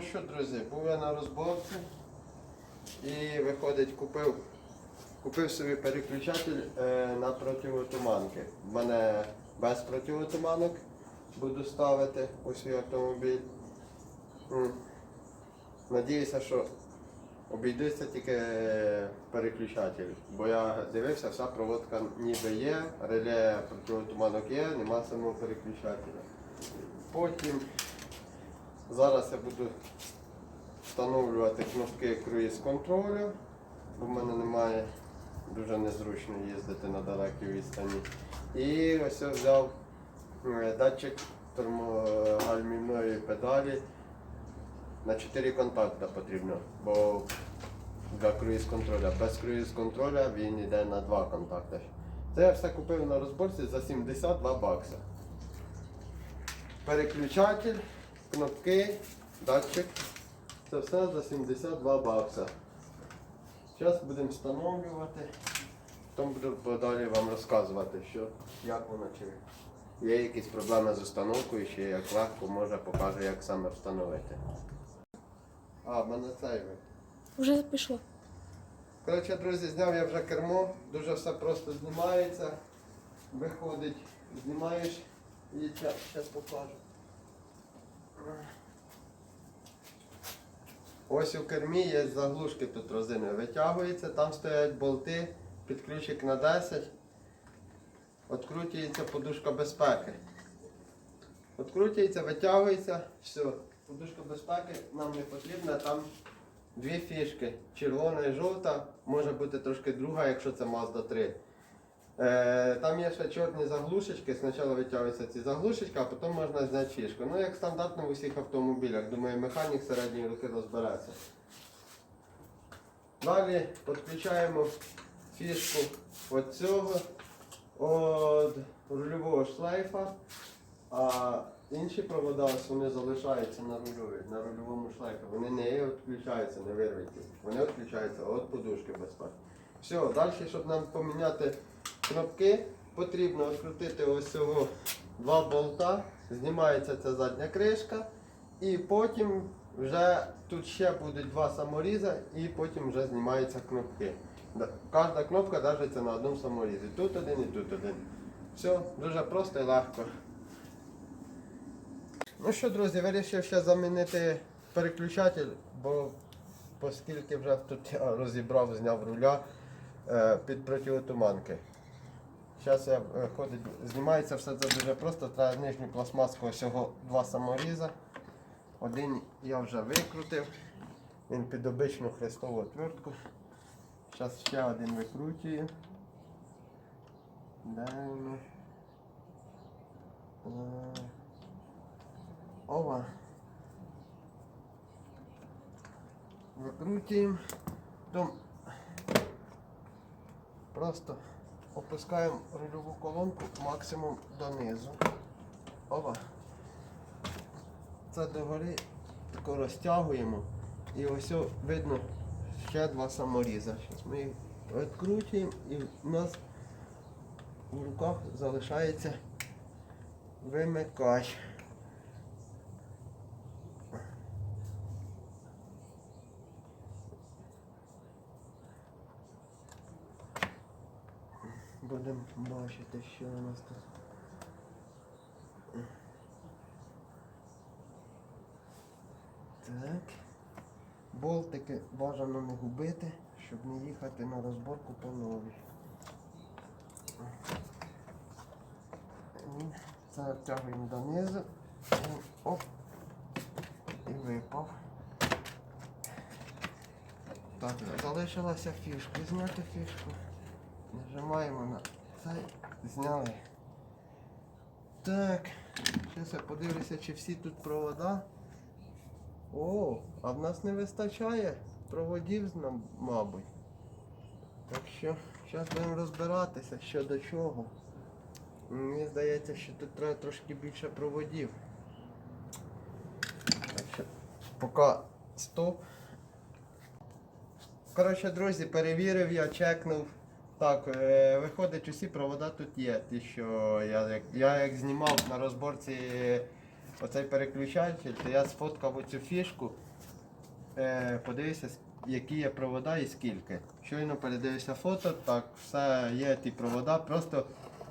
Ну що, друзі, був я на розборці і виходить, купив, купив собі переключатель е, на противотуманки. В мене без противотуманок буду ставити у свій автомобіль. М. Надіюся, що обійдеться тільки е, переключатель. Бо я дивився, вся проводка ніби є, реле противотуманок є, нема самого переключателя. Потім Зараз я буду встановлювати кнопки круїз контролю, бо в мене немає дуже незручно їздити на далекій відстані. І ось я взяв е, датчик термогальмівної педалі на 4 контакти потрібно, бо для круїз контроля. Без круїз контроля він йде на 2 контакти. Це я все купив на розборці за 72 бакси. Переключатель, кнопки, датчик. Це все за 72 бакса. Зараз будемо встановлювати. Потім буду подалі вам розказувати, що, як воно чи є якісь проблеми з установкою, чи як легко може покаже, як саме встановити. А, в мене цей ви. Вже пішло. Коротше, друзі, зняв я вже кермо, дуже все просто знімається. Виходить, знімаєш і зараз покажу. Ось у кермі є заглушки тут розини. Витягується, там стоять болти, під ключик на 10. Откручується подушка безпеки. Откручується, витягується, все. Подушка безпеки нам не потрібна, там дві фішки. Червона і жовта, може бути трошки друга, якщо це Mazda 3. Е, там є ще чорні заглушечки, спочатку витягуються ці заглушечки, а потім можна зняти фішку. Ну, як стандартно в усіх автомобілях. Думаю, механік середньої руки розбереться. Далі підключаємо фішку від цього від рульового шлейфа, а інші провода вони залишаються на рульові, на рульовому шлейфі. Вони не відключаються, не вирваті. Вони відключаються від подушки безпеки. Все, далі, щоб нам поміняти кнопки, потрібно відкрутити ось цього два болта, знімається ця задня кришка, і потім вже тут ще будуть два саморіза, і потім вже знімаються кнопки. Кожна кнопка держиться на одному саморізі. Тут один і тут один. Все, дуже просто і легко. Ну що, друзі, вирішив ще замінити переключатель, бо оскільки вже тут я розібрав, зняв руля е, під противотуманки. Зараз я е, ходить, знімається все це дуже просто, треба нижню пластмаску всього два саморіза. Один я вже викрутив, він під обичну хрестову отвертку. Зараз ще один викручую. Де? Е, Ова. Викрутуємо. Просто опускаємо рульову колонку максимум донизу. Ова. Це догори тако розтягуємо. І ось видно ще два саморіза. Зараз ми їх відкручуємо і в нас в руках залишається вимикач. Будемо бачити, що у нас тут. Так. Болтики бажано не губити, щоб не їхати на розборку по новій. Це втягуємо донизу. Оп. І випав. Так, залишилася фішка. Зняти фішку. Нажимаємо на цей, зняли. Так, зараз я подивлюся, чи всі тут провода. О, а в нас не вистачає проводів, мабуть. Так що, зараз будемо розбиратися, що до чого. Мені здається, що тут треба трошки більше проводів. Так що, поки стоп. Коротше, друзі, перевірив я, чекнув. Так, е, виходить, усі провода тут є. Ті, що я, як- я як знімав на розборці оцей переключатель, то я сфоткав оцю фішку. Е, подивився, які є провода і скільки. Щойно передивився фото, так, все є ті провода. Просто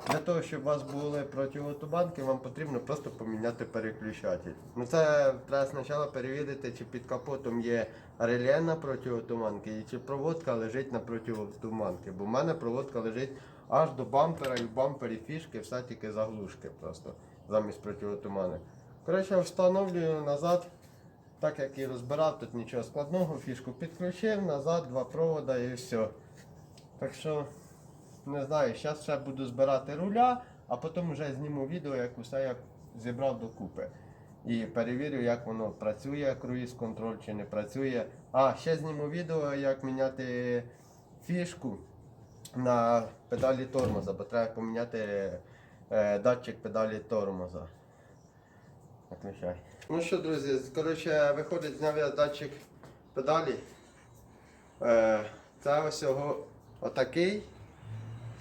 для того, щоб у вас були противотуманки, вам потрібно просто поміняти переключатель. Ну це треба спочатку перевірити, чи під капотом є реле на противотуманки і чи проводка лежить на противотуманки. Бо в мене проводка лежить аж до бампера і в бампері фішки, все тільки заглушки просто замість противотуманок. Коротше, встановлюю назад. Так як і розбирав, тут нічого складного, фішку підключив, назад, два провода і все. Так що, не знаю, зараз ще буду збирати руля, а потім вже зніму відео, як усе як зібрав докупи. І перевірю, як воно працює, круїз контроль чи не працює. А, ще зніму відео, як міняти фішку на педалі тормоза, бо треба поміняти е, датчик педалі тормоза. Виключай. Ну що, друзі, коротше, виходить, зняв я датчик педалі. Е, це ось його отакий.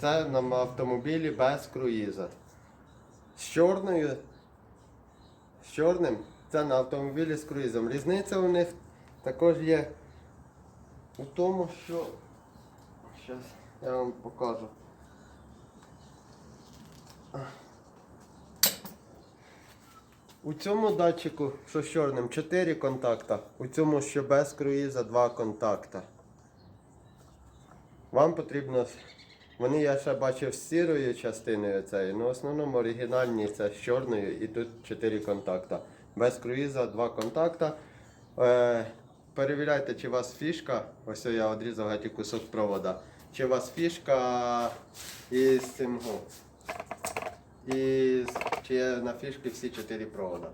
Це на автомобілі без круїза. З чорною. З чорним це на автомобілі з круїзом. Різниця у них також є у тому, що. Зараз я вам покажу. У цьому датчику, що з чорним, 4 контакта. У цьому, що без круїза, 2 контакта. Вам потрібно. Вони я ще бачив з сірою частиною цієї, але в основному оригінальні це з чорною і тут 4 контакта. Без круїза 2 контакта. Е, перевіряйте, чи у вас фішка. Ось я відрізав геть кусок провода. Чи у вас фішка із цим. го, і з- чи є на фішки всі чотири провода.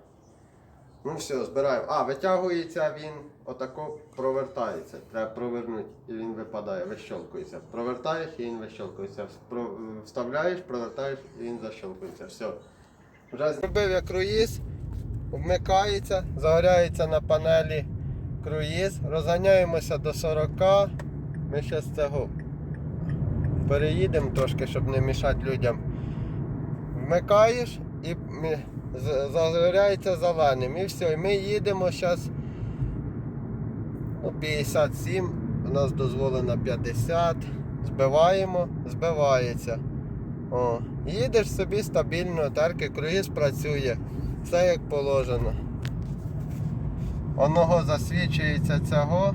Ну все, збираємо. А, витягується він, отако провертається. Треба провернути і він випадає, вищолкується. Провертаєш і він вищолкується. Вставляєш, провертаєш і він защолкується. Все. Вже зробив я круїз, вмикається, загоряється на панелі круїз. Розганяємося до 40. Ми зараз цього переїдемо трошки, щоб не мішати людям вмикаєш і з- загоряється зеленим. І все. І ми їдемо зараз ну, 57, у нас дозволено 50. Збиваємо, збивається. О, їдеш собі стабільно, терки, круїз працює. Все як положено. Оного засвічується цього.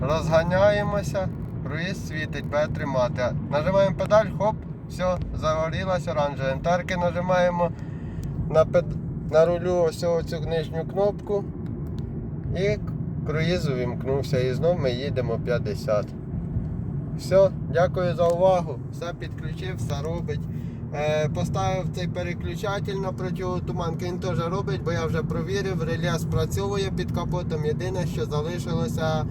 Розганяємося, круїз світить, буде тримати. Нажимаємо педаль, хоп, все, загорілась оранжевим. Тарки нажимаємо на, пед... на рулю ось цю нижню кнопку і круїз увімкнувся. І знов ми їдемо 50. Все, дякую за увагу. Все підключив, все робить. Е, поставив цей переключатель на противотуманки, він теж робить, бо я вже провірив, реле спрацьовує під капотом. Єдине, що залишилося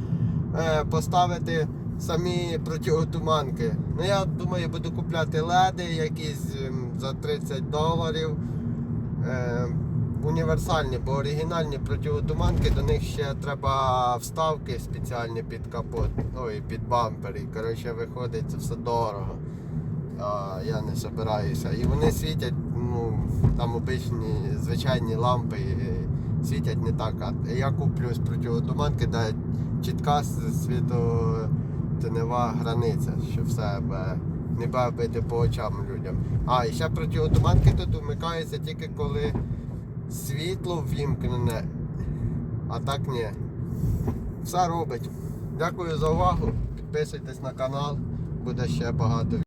е, поставити самі противотуманки. Ну я думаю, буду купляти леди якісь ем, за 30 доларів. Е, універсальні, бо оригінальні противотуманки, до них ще треба вставки спеціальні під капот, ой, під бампер. І коротше виходить це все дорого. А я не собираюся. І вони світять, ну, там обичні звичайні лампи світять не так. А я куплю з противотуманки, де чітка с- світотенева границя, щоб все бе- не бити по очам людям. А, і ще протиотуманки тут вмикаються тільки коли світло ввімкнене, а так ні. Все робить. Дякую за увагу. Підписуйтесь на канал, буде ще багато.